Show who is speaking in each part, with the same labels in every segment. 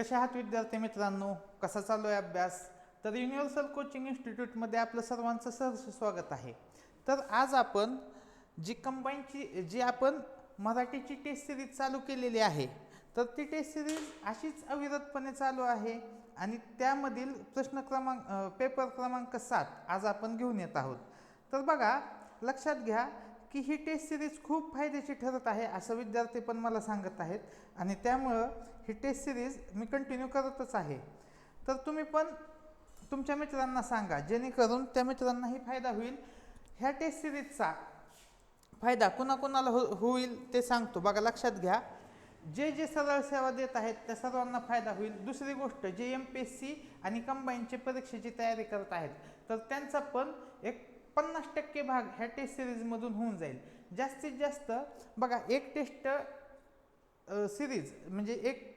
Speaker 1: कशा आहात विद्यार्थी मित्रांनो? कसा चालू आहे अभ्यास? तर युनिव्हर्सल कोचिंग इन्स्टिट्यूटमध्ये आपलं सर्वांचं सहर्ष स्वागत आहे. तर आज आपण जी कंबाईनची जी आपण मराठीची टेस्ट सिरीज चालू केलेली आहे तर ती टेस्ट सिरीज अशीच अविरतपणे चालू आहे आणि त्यामधील प्रश्न क्रमांक पेपर क्रमांक सात आज आपण घेऊन येत आहोत. तर बघा लक्षात घ्या की ही टेस्ट सिरीज खूप फायद्याची ठरत आहे असं विद्यार्थी पण मला सांगत आहेत. आणि त्यामुळं ही टेस्ट सिरीज मी कंटिन्यू करतच आहे. तर तुम्ही पण तुमच्या मित्रांना सांगा जेणेकरून त्या मित्रांनाही फायदा होईल. ह्या टेस्ट सिरीजचा फायदा कुणाकुणाला हो होईल ते सांगतो. बघा लक्षात घ्या. जे जे सरळ सेवा देत आहेत त्या सर्वांना फायदा होईल. दुसरी गोष्ट जे एम पी एस सी आणि कंबाईनचे परीक्षेची तयारी करत आहेत तर त्यांचा पण एक पन्नास टक्के भाग ह्या टेस्ट सिरीजमधून होऊन जाईल. जास्तीत जास्त बघा एक टेस्ट सिरीज म्हणजे एक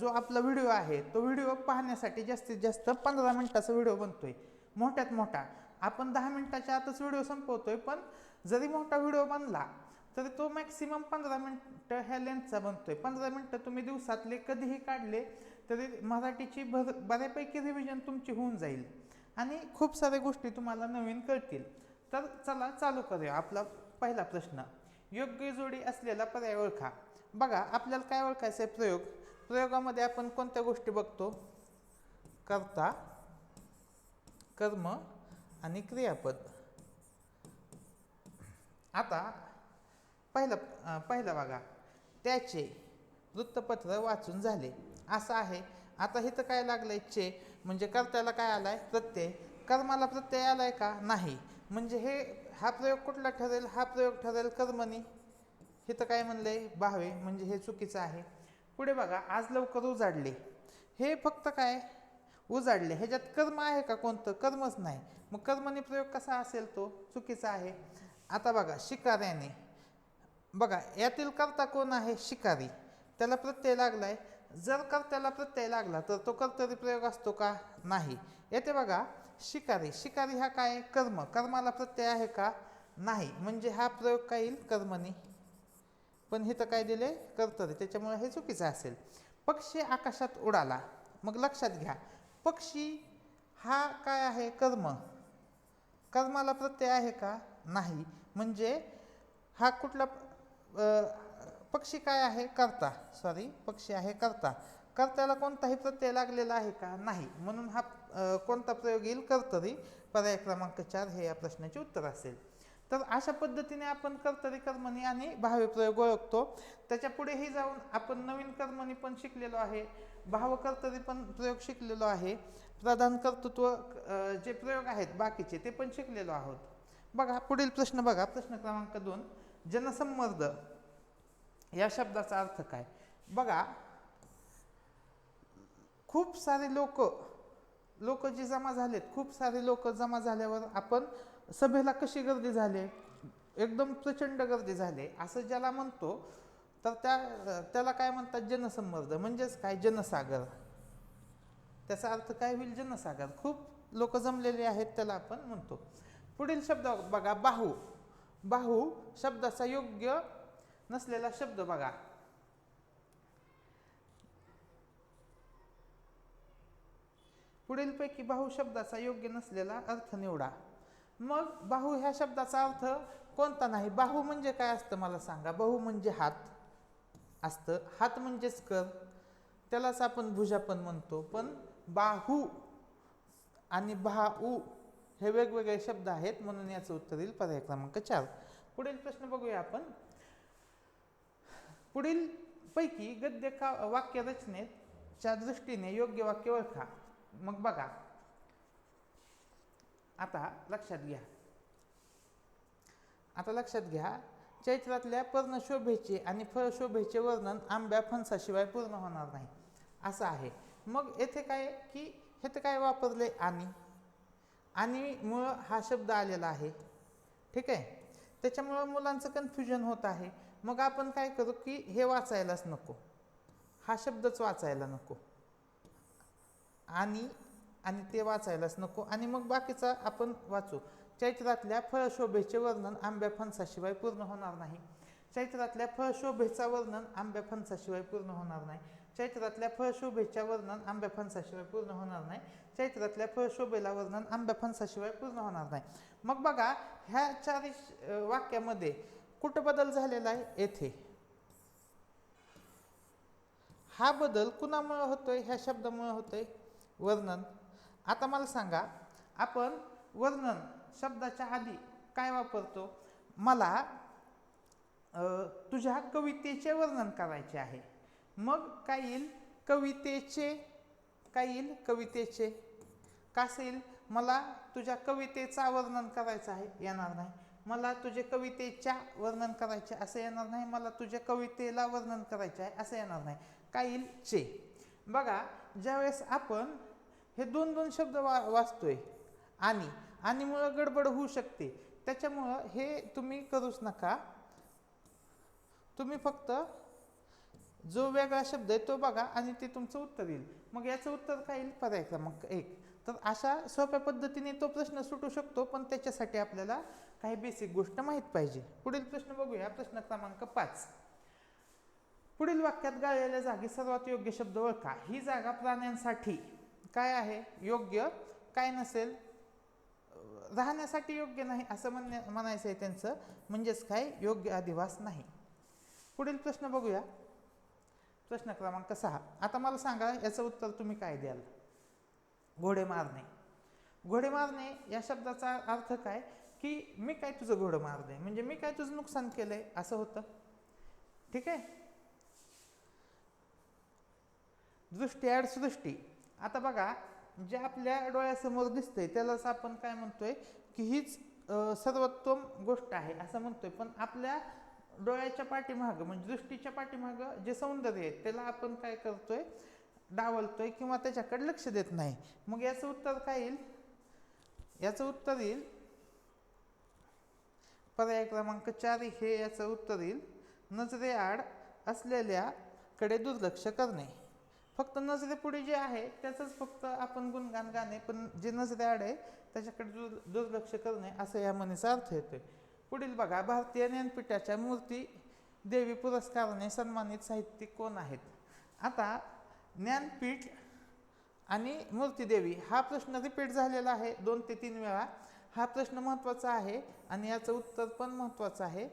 Speaker 1: जो आपला व्हिडिओ आहे तो व्हिडिओ पाहण्यासाठी जास्तीत जास्त पंधरा मिनटाचा व्हिडिओ बनतो आहे मोठ्यात मोठा. आपण दहा मिनटाच्या आतच व्हिडिओ संपवतोय पण जरी मोठा व्हिडिओ बनला तरी तो मॅक्सिमम पंधरा मिनटं ह्या लेंथचा बनतोय. पंधरा मिनटं तुम्ही दिवसातले कधीही काढले तरी मराठीची भर बऱ्यापैकी रिव्हिजन तुमची होऊन जाईल. आणि खूप साऱ्या गोष्टी तुम्हाला नवीन कळतील. तर चला चालू करूया आपला पहिला प्रश्न. योग्य जोडी असलेला पर्याय ओळखा. बघा आपल्याला काय ओळखायचं आहे प्रयोग. प्रयोगामध्ये आपण कोणत्या गोष्टी बघतो? कर्ता कर्म आणि क्रियापद. आता पहिलं पहिला बघा. त्याचे वृत्तपत्र वाचून झाले. असं आहे. आता इथं काय लागलंय? चे. म्हणजे कर्त्याला काय आलाय? प्रत्यय. कर्माला प्रत्यय आलाय का? नाही. म्हणजे हे हा प्रयोग कुठला ठरेल? हा प्रयोग ठरेल कर्मनी. तर काय म्हणलंय? भावे. म्हणजे हे चुकीचं आहे. पुढे बघा आज लवकर उजाडले. हे फक्त काय? उजाडले. ह्याच्यात कर्म आहे का कोणतं? कर्मच नाही. मग कर्मनी प्रयोग कसा असेल तो? चुकीचा आहे. आता बघा शिकाऱ्याने. बघा यातील कर्ता कोण आहे? शिकारी. त्याला प्रत्यय लागलाय. जर कर्त्याला प्रत्यय लागला तर तो कर्तरी प्रयोग असतो का? नाही. येते बघा शिकारी. शिकारी हा काय? कर्म. कर्माला प्रत्यय आहे का? नाही. म्हणजे हा प्रयोग काय येईल? कर्मनी. पण हे तर काय दिले? कर्तरी. त्याच्यामुळे हे चुकीचं असेल. पक्षी आकाशात उडाला. मग लक्षात घ्या. पक्षी हा काय आहे? कर्म. कर्माला प्रत्यय आहे का? नाही. म्हणजे हा कुठला पक्षी काय आहे? करता. सॉरी पक्षी आहे करता. कर्त्याला कोणताही प्रत्यय लागलेला आहे का? नाही. म्हणून हा कोणता प्रयोग येईल? कर्तरी. पर्याय क्रमांक चार हे या प्रश्नाचे उत्तर असेल. तर अशा पद्धतीने आपण कर्तरी कर्मणी आणि भावे प्रयोग ओळखतो. त्याच्या पुढेही जाऊन आपण नवीन कर्मणी पण शिकलेलो आहे. भावकर्तरी पण प्रयोग शिकलेलो आहे. प्रधान कर्तृत्व जे प्रयोग आहेत बाकीचे ते पण शिकलेलो आहोत. बघा पुढील प्रश्न बघा. प्रश्न क्रमांक दोन. जनसंमर्द. या शब्दाचा अर्थ काय? बघा खूप सारे लोक लोक जे जमा झालेत खूप सारे लोक जमा झाल्यावर आपण सभेला कशी गर्दी झाली? एकदम प्रचंड गर्दी झाली. असं ज्याला म्हणतो तर त्या त्याला काय म्हणतात? जनसंमर्द म्हणजेच काय? जनसागर. त्याचा अर्थ काय होईल? जनसागर. खूप लोक जमलेले आहेत त्याला आपण म्हणतो. पुढील शब्द बघा बाहू. बाहू शब्दाचा योग्य नसलेला शब्द बघा. पुढीलपैकी बाहू शब्दाचा योग्य नसलेला अर्थ निवडा. मग बाहू ह्या शब्दाचा अर्थ कोणता नाही? बाहू म्हणजे काय असतं मला सांगा? बाहू म्हणजे हात असतं. हात म्हणजेच कर. त्यालाच आपण भुजा पण म्हणतो. पण बाहू आणि भाऊ हे वेगवेगळे शब्द आहेत म्हणून याचं उत्तर येईल पर्याय क्रमांक चार. पुढील प्रश्न बघूया आपण. पुढील पैकी गद्य का वाक्य रचनेच्या दृष्टीने योग्य वाक्य ओळखा. मग बघा. आता लक्षात घ्या. आता लक्षात घ्या. चैत्रातल्या पर्णशोभेचे आणि फळशोभेचे वर्णन आंब्या फणसाशिवाय पूर्ण होणार नाही. असं आहे. मग येथे काय की हे काय वापरले? आणि. आणि मुळं हा शब्द आलेला आहे. ठीक आहे? त्याच्यामुळं मुलांचं कन्फ्युजन होत आहे. मग आपण काय करू की हे वाचायलाच नको. हा शब्दच वाचायला नको. आणि आणि ते वाचायलाच नको. आणि मग बाकीचा आपण वाचू. चैत्रातल्या फळशोभेचे वर्णन आंब्या फणसाशिवाय पूर्ण होणार नाही. चैत्रातल्या फळशोभेचा वर्णन आंब्या फणसाशिवाय पूर्ण होणार नाही. चैत्रातल्या फळशोभेच्या वर्णन आंब्या फणसाशिवाय पूर्ण होणार नाही. चैत्रातल्या फळशोभेला वर्णन आंब्या फणसाशिवाय पूर्ण होणार नाही. मग बघा ह्या चारी वाक्यामध्ये कुठं बदल झालेला आहे? येथे. हा बदल कुणामुळे होतोय? ह्या शब्दामुळे होतोय? वर्णन. आता मला सांगा आपण वर्णन शब्दाच्या आधी काय वापरतो? मला तुझ्या कवितेचे वर्णन करायचे आहे. मग काय येईल? कवितेचे काय येईल? कवितेचे. का येईल मला तुझ्या कवितेचा वर्णन करायचं आहे? येणार नाही. मला तुझे कवितेच्या वर्णन करायचे असं येणार नाही. मला तुझ्या कवितेला वर्णन करायचे आहे असं येणार नाही. काय येईल चे. बघा ज्यावेळेस आपण हे दोन दोन शब्द वा वाचतोय आणि आणिमुळं गडबड होऊ शकते त्याच्यामुळं हे तुम्ही करूच नका. तुम्ही फक्त जो वेगळा शब्द आहे तो बघा आणि ते तुमचं उत्तर येईल. मग याचं उत्तर काय येईल? पर्याय क्रमांक एक. तर अशा सोप्या पद्धतीने तो प्रश्न सुटू शकतो पण त्याच्यासाठी आपल्याला काही बेसिक गोष्ट माहीत पाहिजे. पुढील प्रश्न बघूया. प्रश्न क्रमांक पाच. पुढील वाक्यात गाळलेल्या जागी सर्वात योग्य शब्द ओळखा. ही जागा प्राण्यांसाठी काय आहे? योग्य काय नसेल? राहण्यासाठी योग्य नाही असं म्हणण्या म्हणायचं आहे त्यांचं. म्हणजेच काय? योग्य अधिवास नाही. पुढील प्रश्न बघूया. प्रश्न क्रमांक सहा. आता मला सांगा याचं उत्तर तुम्ही काय द्याल? घोडे मारणे. घोडे मारणे या शब्दाचा अर्थ काय? की मी काय तुझं घोडं मारणे म्हणजे मी काय तुझं नुकसान केलंय? असं होतं. ठीक आहे? दृष्टी आड सृष्टी आता बघा जे आपल्या डोळ्यासमोर दिसतंय त्यालाच आपण काय म्हणतोय? की हीच सर्वोत्तम गोष्ट आहे असं म्हणतोय. पण आपल्या डोळ्याच्या पाठीमागं म्हणजे दृष्टीच्या पाठीमागं जे सौंदर्य आहे त्याला आपण काय करतोय? डावलतोय किंवा त्याच्याकडे लक्ष देत नाही. मग याचं उत्तर काय येईल? याचं उत्तर येईल पर्याय क्रमांक चार हे याचं उत्तर येईल नजरेआड असलेल्याकडे दुर्लक्ष करणे. फक्त नजरेपुढे जे आहे त्याचंच फक्त आपण गुणगान गाणे पण जे नजरेआड आहे त्याच्याकडे दुर् दुर्लक्ष करणे असं या म्हणीचा अर्थ येतोय. पुढील बघा भारतीय ज्ञानपीठाच्या मूर्ती देवी पुरस्काराने सन्मानित साहित्यिक कोण आहेत? आता ज्ञानपीठ आणि मूर्तीदेवी हा प्रश्न रिपीट झालेला आहे दोन ते तीन वेळा. हा प्रश्न महत्त्वाचा आहे आणि याचं उत्तर पण महत्त्वाचं आहे.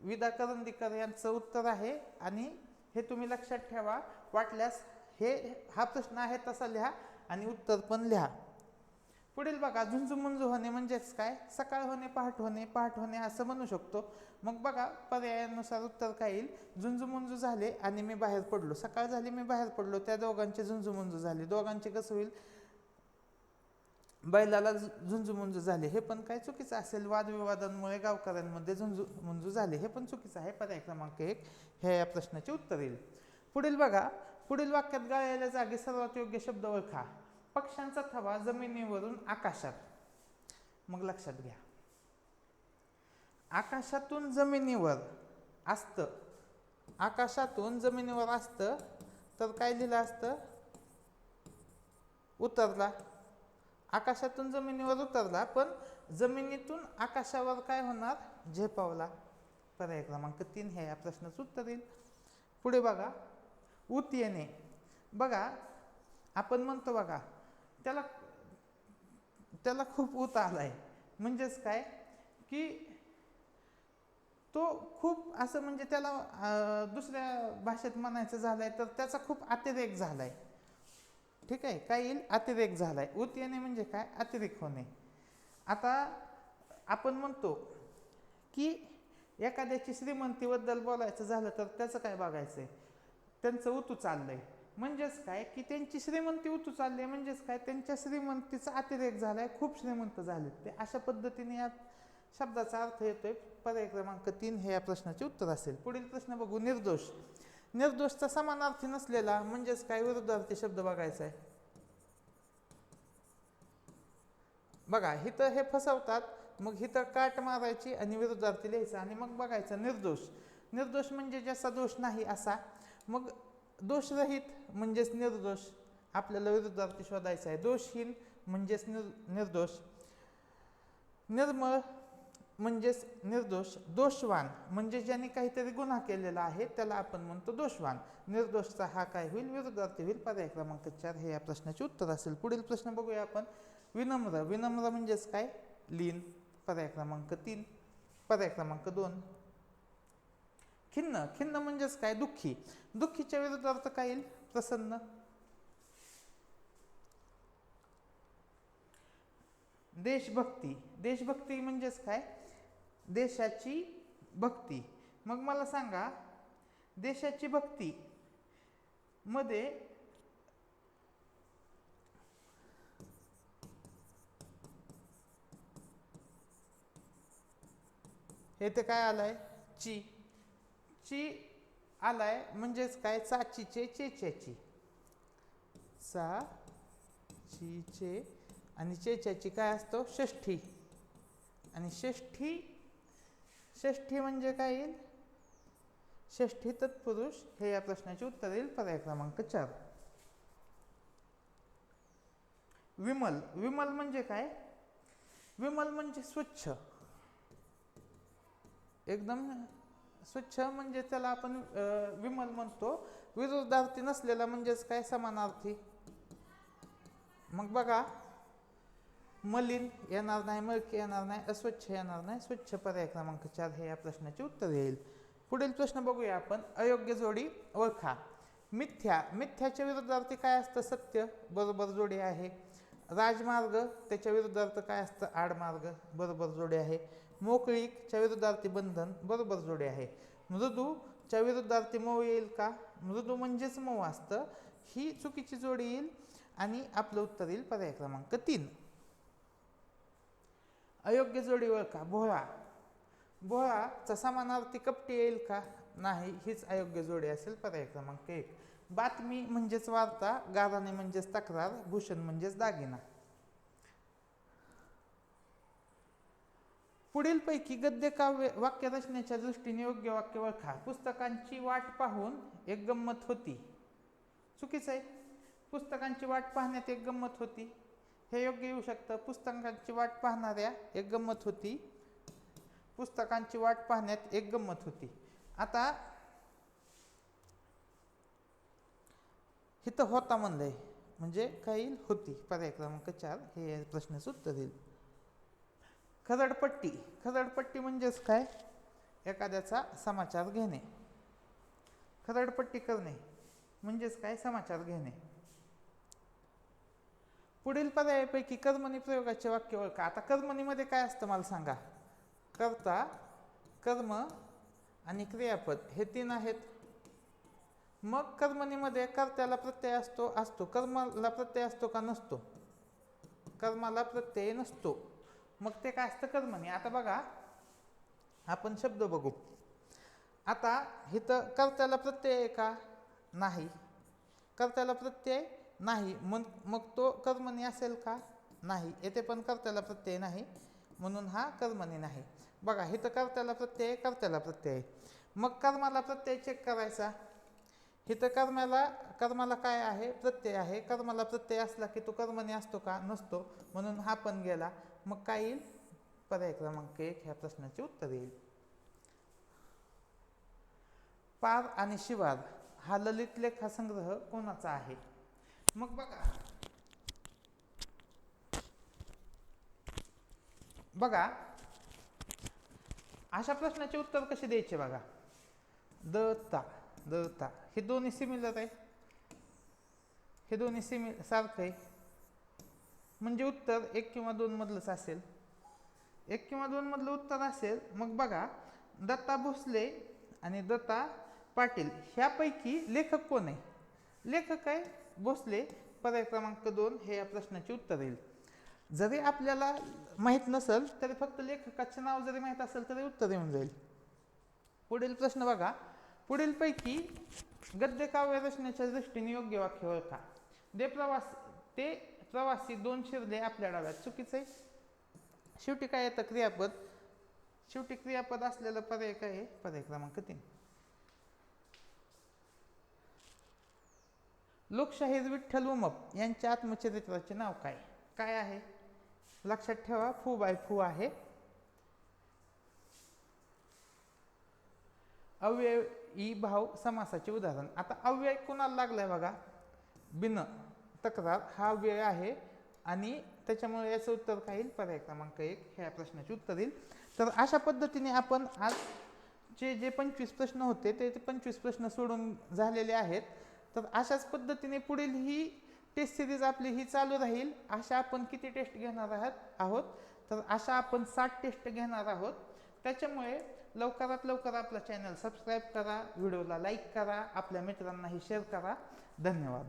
Speaker 1: विदा करंदीकर यांचं उत्तर आहे आणि हे तुम्ही लक्षात ठेवा वाटल्यास हे हा प्रश्न आहे तसा लिहा आणि उत्तर पण लिहा. पुढील बघा झुंजू होणे म्हणजेच काय? सकाळ होणे पहाट होणे पहाट होणे असं म्हणू शकतो. मग बघा पर्यायानुसार उत्तर काय येईल? झुंजू झाले आणि मी बाहेर पडलो. सकाळ झाली मी बाहेर पडलो. त्या दोघांचे झुंजू झाले. दोघांचे कसं होईल? बैलाला झुंजू झाले. हे पण काय चुकीचं असेल? वादविवादांमुळे गावकऱ्यांमध्ये झुंजू मुंजू झाले. हे पण चुकीचं आहे. पर्याय क्रमांक एक. हे या प्रश्नाचे उत्तर येईल. पुढील बघा. पुढील वाक्यात गाळलेल्या जागी सर्वात योग्य शब्द ओळखा. पक्ष्यांचा थवा जमिनीवरून आकाशात. मग लक्षात घ्या. आकाशातून जमिनीवर असतं. आकाशातून जमिनीवर असतं. तर काय लिहिलं असतं? उतरला. आकाशातून जमिनीवर उतरला पण जमिनीतून आकाशावर काय होणार? झेपावला. पर्याय क्रमांक तीन हे या प्रश्नाचं उत्तर येईल पुढे बघा. ऊत येणे. बघा आपण म्हणतो बघा त्याला त्याला खूप ऊत आहे म्हणजेच काय? की तो खूप असं म्हणजे त्याला दुसऱ्या भाषेत म्हणायचं झालं आहे तर त्याचा खूप अतिरेक झाला आहे ठीक आहे काय येईल अतिरेक झालाय. ऊत येणे म्हणजे काय? अतिरेक होणे. आता आपण म्हणतो की एखाद्याची श्रीमंतीबद्दल बोलायचं झालं तर त्याचं काय बघायचं आहे त्यांचं उतू आहे म्हणजेच काय? की त्यांची श्रीमंती उतू चालली आहे म्हणजेच काय? त्यांच्या श्रीमंतीचा अतिरेक झाला आहे खूप श्रीमंत झालेत ते. अशा पद्धतीने या शब्दाचा अर्थ येतोय. पर्याय क्रमांक तीन हे या प्रश्नाचे उत्तर असेल. पुढील प्रश्न बघू. निर्दोष. निर्दोषचा समानार्थी नसलेला म्हणजेच काय विरुद्धार्थी शब्द बघायचा आहे. बघा हिथं हे फसवतात मग हिथं काट मारायची आणि विरुद्धार्थी लिहायचा आणि मग बघायचं निर्दोष. निर्दोष म्हणजे ज्याचा दोष नाही असा मग दोषरहित म्हणजेच निर्दोष. आपल्याला विरुद्धार्थी शोधायचा आहे. दोषहीन म्हणजेच निर् निर्दोष. निर्मळ म्हणजेच निर्दोष दोषवान म्हणजे ज्याने काहीतरी गुन्हा केलेला आहे त्याला आपण म्हणतो दोषवान. निर्दोषचा हा काय होईल? विरोधार्थी होईल. पर्याय क्रमांक चार. हे या प्रश्नाचे उत्तर असेल. पुढील प्रश्न बघूया आपण. विनम्र विनम्र म्हणजेच काय? लीन. पर्याय क्रमांक तीन. पर्याय क्रमांक दोन. खिन्न. खिन्न म्हणजेच काय? दुःखी. दुःखीच्या विरुद्धार्थ काय येईल? प्रसन्न. देशभक्ती. देशभक्ती म्हणजेच काय? देशाची भक्ती. मग मला सांगा देशाची भक्ती मध्ये हे ते काय आलंय? ची. ची आलाय म्हणजेच काय? चाचीचे चेच्याची. चा चीचे आणि चेच्याची काय असतो? षष्ठी. आणि षष्ठी षष्ठी म्हणजे काय येईल? षष्ठी तत्पुरुष हे या प्रश्नाचे उत्तर येईल. पर्याय क्रमांक चार. विमल. विमल म्हणजे काय? विमल म्हणजे स्वच्छ. एकदम स्वच्छ म्हणजे त्याला आपण विमल म्हणतो. विरोधार्थी नसलेला म्हणजेच काय? समानार्थी. मग बघा. मलिन येणार नाही मळके येणार नाही अस्वच्छ येणार नाही स्वच्छ पर्याय क्रमांक चार हे या प्रश्नाचे उत्तर येईल. पुढील प्रश्न बघूया आपण. अयोग्य जोडी ओळखा. मिथ्या मिथ्याच्या विरुद्धार्थी काय असतं? सत्य बरोबर जोडी आहे. राजमार्ग त्याच्या विरुद्धार्थ काय असतं? आडमार्ग बरोबर जोडी आहे. मोकळीकच्या विरुद्धार्थी बंधन बरोबर जोडी आहे. मृदूच्या विरुद्धार्थी मऊ येईल का? मृदू म्हणजेच मऊ असतं. ही चुकीची जोडी येईल आणि आपलं उत्तर येईल पर्याय क्रमांक तीन. अयोग्य जोडी ओळखा. भोळा. भोळाचा समानार्थी कपटी येईल का? नाही हीच अयोग्य जोडी असेल पर्याय क्रमांक एक. बातमी म्हणजेच वार्ता गाराणे म्हणजेच तक्रार भूषण म्हणजेच दागिना. पुढीलपैकी गद्य काव्य वाक्यरचनेच्या दृष्टीने योग्य वाक्य ओळखा. पुस्तकांची वाट पाहून एक गंमत होती. चुकीचं आहे. पुस्तकांची वाट पाहण्यात एक गंमत होती. हे योग्य येऊ शकतं. पुस्तकांची वाट पाहणाऱ्या एक गंमत होती. पुस्तकांची वाट पाहण्यात एक गंमत होती. आता इथं होता म्हणलंय. म्हणजे काही होती. पर्याय क्रमांक चार. हे प्रश्नच प्रश्नाचं उत्तर येईल खरडपट्टी खरडपट्टी म्हणजेच काय? एखाद्याचा समाचार घेणे. खरडपट्टी करणे. म्हणजेच काय? समाचार घेणे. पुढील पर्यायापैकी कर्मणी प्रयोगाचे वाक्य ओळखा. आता कर्मणीमध्ये काय असतं मला सांगा? कर्ता कर्म आणि क्रियापद हे तीन आहेत. मग कर्मणीमध्ये कर्त्याला प्रत्यय असतो असतो. कर्माला प्रत्यय असतो का नसतो? कर्माला प्रत्यय नसतो. मग ते काय असतं कर्मणी आता बघा. आपण शब्द बघू. आता इथं कर्त्याला प्रत्यय आहे का? नाही. कर्त्याला प्रत्यय नाही मग मग तो कर्मणी असेल का? नाही येथे पण कर्त्याला प्रत्यय नाही म्हणून हा कर्मणी नाही. बघा इथं कर्त्याला प्रत्यय आहे, कर्त्याला प्रत्यय आहे. मग कर्माला प्रत्यय चेक करायचा. हिथं कर्माला कर्माला काय आहे? प्रत्यय आहे. कर्माला प्रत्यय असला की तो कर्मणी असतो का? नसतो. म्हणून हा पण गेला. मग काय येईल? पर्याय क्रमांक एक ह्या प्रश्नाचे उत्तर येईल. पार आणि शिवार हा ललित लेख हा संग्रह कोणाचा आहे? मग बघा. बघा. अशा प्रश्नाचे उत्तर कसे द्यायचे बघा? दता दता हे दोन्ही सिमिलर आहे. हे दोन्ही सिमि सारखं आहे. म्हणजे उत्तर एक किंवा दोन मधलंच असेल. एक किंवा दोन मधलं उत्तर असेल मग बघा. दत्ता भोसले आणि दत्ता पाटील ह्यापैकी लेखक कोण आहे? लेखक आहे भोसले पर्याय क्रमांक दोन हे या प्रश्नाचे उत्तर येईल जरी आपल्याला माहीत नसेल तरी फक्त लेखकाचे नाव जरी माहीत असेल तरी उत्तर येऊन जाईल. पुढील प्रश्न बघा. पुढीलपैकी गद्य काव्य रचनेच्या दृष्टीने योग्य वाक्य ओळखा. दे प्रवास ते प्रवासी दोन शिरले आपल्या डाव्यात. चुकीचं आहे? शेवटी काय येतं? क्रियापद. शेवटी क्रियापद असलेलं पर्याय काय आहे. पर्याय क्रमांक तीन. लोकशाहीर विठ्ठल उमप यांच्या आत्मचरित्राचे नाव काय? काय आहे? लक्षात ठेवा फू बाय फू आहे. अव्ययी भाव समासाचे उदाहरण. आता अव्यय कोणाला लागलाय बघा? बिन तक्रार. हा अव्यय आहे आणि त्याच्यामुळे याचं उत्तर काय येईल? पर्याय क्रमांक एक. ह्या प्रश्नाचे उत्तर येईल. तर अशा पद्धतीने आपण आज जे जे पंचवीस प्रश्न होते ते पंचवीस प्रश्न सोडून झालेले आहेत. तर अशाच पद्धतीने पुढील ही टेस्ट सिरीज आपली ही चालू राहील. अशा आपण किती टेस्ट घेणार आहात आहोत? तर अशा आपण साठ टेस्ट घेणार आहोत. त्याच्यामुळे लवकरात लवकर आपला चॅनल सबस्क्राईब करा व्हिडिओला लाईक करा आपल्या मित्रांनाही शेअर करा. धन्यवाद.